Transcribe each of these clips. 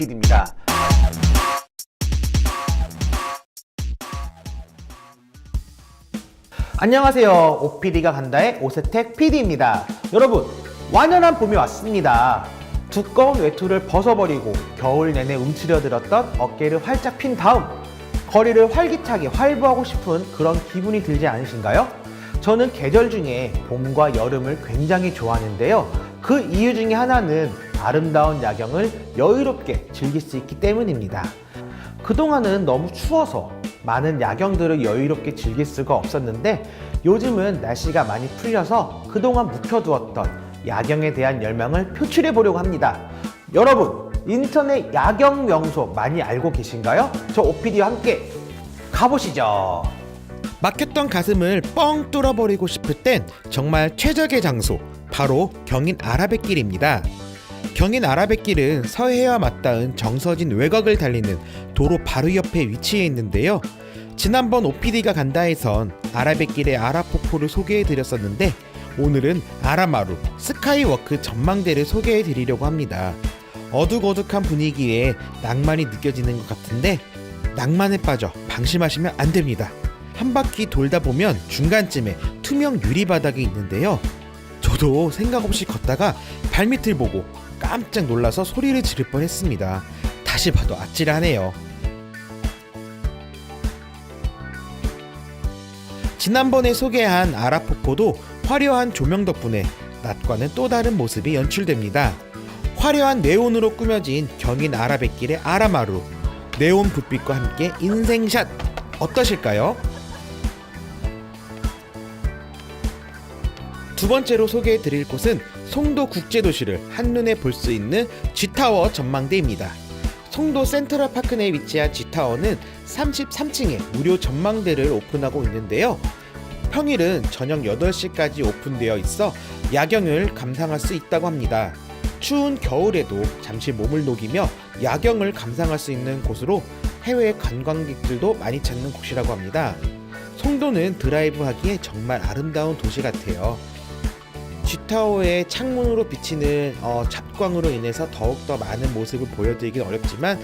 PD입니다. 안녕하세요. OPD가 간다의 오세택 PD입니다. 여러분, 완연한 봄이 왔습니다. 두꺼운 외투를 벗어버리고 겨울 내내 움츠려들었던 어깨를 활짝 핀 다음 거리를 활기차게 활보하고 싶은 그런 기분이 들지 않으신가요? 저는 계절 중에 봄과 여름을 굉장히 좋아하는데요. 그 이유 중에 하나는 아름다운 야경을 여유롭게 즐길 수 있기 때문입니다. 그동안은 너무 추워서 많은 야경들을 여유롭게 즐길 수가 없었는데 요즘은 날씨가 많이 풀려서 그동안 묵혀두었던 야경에 대한 열망을 표출해 보려고 합니다. 여러분, 인터넷 야경 명소 많이 알고 계신가요? 저 OPD와 함께 가보시죠. 막혔던 가슴을 뻥 뚫어버리고 싶을 땐 정말 최적의 장소, 바로 경인 아라뱃길입니다. 경인 아라뱃길은 서해와 맞닿은 정서진 외곽을 달리는 도로 바로 옆에 위치해 있는데요. 지난번 OPD가 간다에선 아라뱃길의 아라폭포를 소개해 드렸었는데 오늘은 아라마루 스카이워크 전망대를 소개해 드리려고 합니다. 어둑어둑한 분위기에 낭만이 느껴지는 것 같은데 낭만에 빠져 방심하시면 안 됩니다. 한 바퀴 돌다 보면 중간쯤에 투명 유리 바닥이 있는데요. 저도 생각 없이 걷다가 발밑을 보고 깜짝 놀라서 소리를 지를 뻔했습니다. 다시 봐도 아찔하네요. 지난번에 소개한 아라폭포도 화려한 조명 덕분에 낮과는 또 다른 모습이 연출됩니다. 화려한 네온으로 꾸며진 경인 아라뱃길의 아라마루 네온 불빛과 함께 인생샷 어떠실까요? 두 번째로 소개해 드릴 곳은 송도 국제도시를 한눈에 볼 수 있는 G타워 전망대입니다. 송도 센트럴 파크 내에 위치한 G타워는 33층에 무료 전망대를 오픈하고 있는데요. 평일은 저녁 8시까지 오픈되어 있어 야경을 감상할 수 있다고 합니다. 추운 겨울에도 잠시 몸을 녹이며 야경을 감상할 수 있는 곳으로 해외 관광객들도 많이 찾는 곳이라고 합니다. 송도는 드라이브 하기에 정말 아름다운 도시 같아요. G타워의 창문으로 비치는 어, 잡광으로 인해서 더욱더 많은 모습을 보여드리긴 어렵지만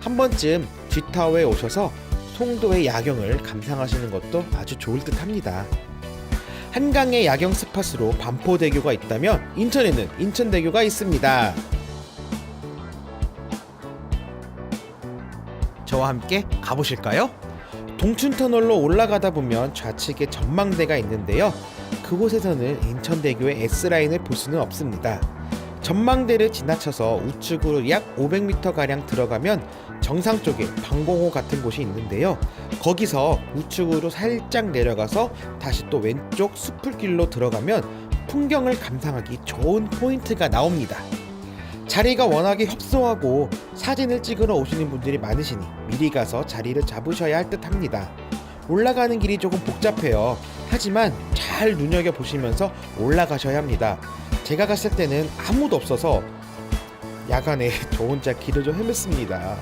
한 번쯤 G타워에 오셔서 송도의 야경을 감상하시는 것도 아주 좋을 듯 합니다. 한강의 야경 스팟으로 반포대교가 있다면 인천에는 인천대교가 있습니다. 저와 함께 가보실까요? 동춘터널로 올라가다 보면 좌측에 전망대가 있는데요. 그곳에서는 인천대교의 S라인을 볼 수는 없습니다. 전망대를 지나쳐서 우측으로 약 500m가량 들어가면 정상 쪽에 방공호 같은 곳이 있는데요. 거기서 우측으로 살짝 내려가서 다시 또 왼쪽 숲풀길로 들어가면 풍경을 감상하기 좋은 포인트가 나옵니다. 자리가 워낙에 협소하고 사진을 찍으러 오시는 분들이 많으시니 미리 가서 자리를 잡으셔야 할 듯 합니다. 올라가는 길이 조금 복잡해요. 하지만 잘 눈여겨 보시면서 올라가셔야 합니다. 제가 갔을 때는 아무도 없어서 야간에 저 혼자 길을 좀 헤맸습니다.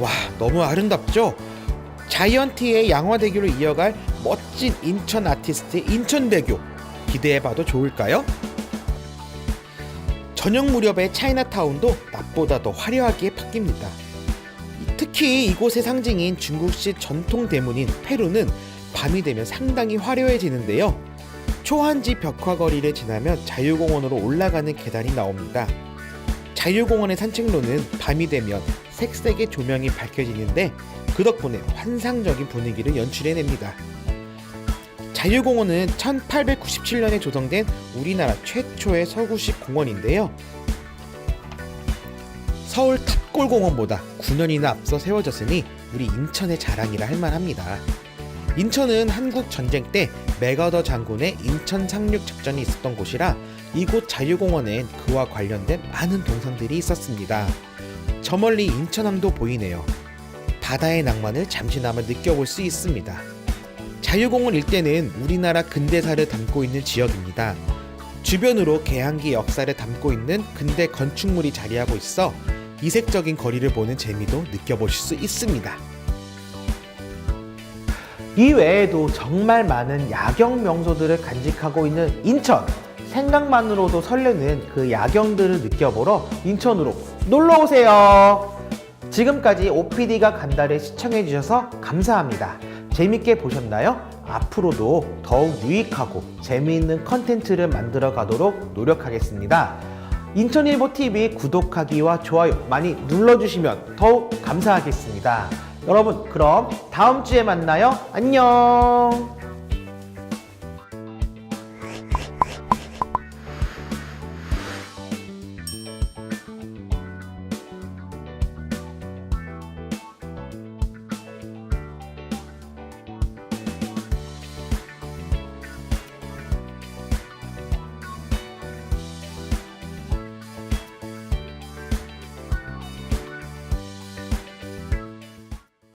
와, 너무 아름답죠? 자이언티의 양화대교를 이어갈 멋진 인천 아티스트의 인천대교 기대해봐도 좋을까요? 저녁 무렵의 차이나타운도 낮보다 더 화려하게 바뀝니다. 특히 이곳의 상징인 중국식 전통 대문인 페루는 밤이 되면 상당히 화려해지는데요. 초한지 벽화거리를 지나면 자유공원으로 올라가는 계단이 나옵니다. 자유공원의 산책로는 밤이 되면 색색의 조명이 밝혀지는데 그 덕분에 환상적인 분위기를 연출해냅니다. 자유공원은 1897년에 조성된 우리나라 최초의 서구식 공원인데요. 서울 탑골공원보다 9년이나 앞서 세워졌으니 우리 인천의 자랑이라 할 만합니다. 인천은 한국 전쟁 때 맥어더 장군의 인천 상륙 작전이 있었던 곳이라 이곳 자유공원엔 그와 관련된 많은 동상들이 있었습니다. 저 멀리 인천항도 보이네요. 바다의 낭만을 잠시나마 느껴볼 수 있습니다. 자유공원 일대는 우리나라 근대사를 담고 있는 지역입니다. 주변으로 개항기 역사를 담고 있는 근대 건축물이 자리하고 있어 이색적인 거리를 보는 재미도 느껴보실 수 있습니다. 이 외에도 정말 많은 야경 명소들을 간직하고 있는 인천 생각만으로도 설레는 그 야경들을 느껴보러 인천으로 놀러 오세요. 지금까지 OPD가 간다를 시청해주셔서 감사합니다. 재밌게 보셨나요? 앞으로도 더욱 유익하고 재미있는 컨텐츠를 만들어 가도록 노력하겠습니다. 인천일보TV 구독하기와 좋아요 많이 눌러주시면 더욱 감사하겠습니다. 여러분, 그럼 다음 주에 만나요. 안녕!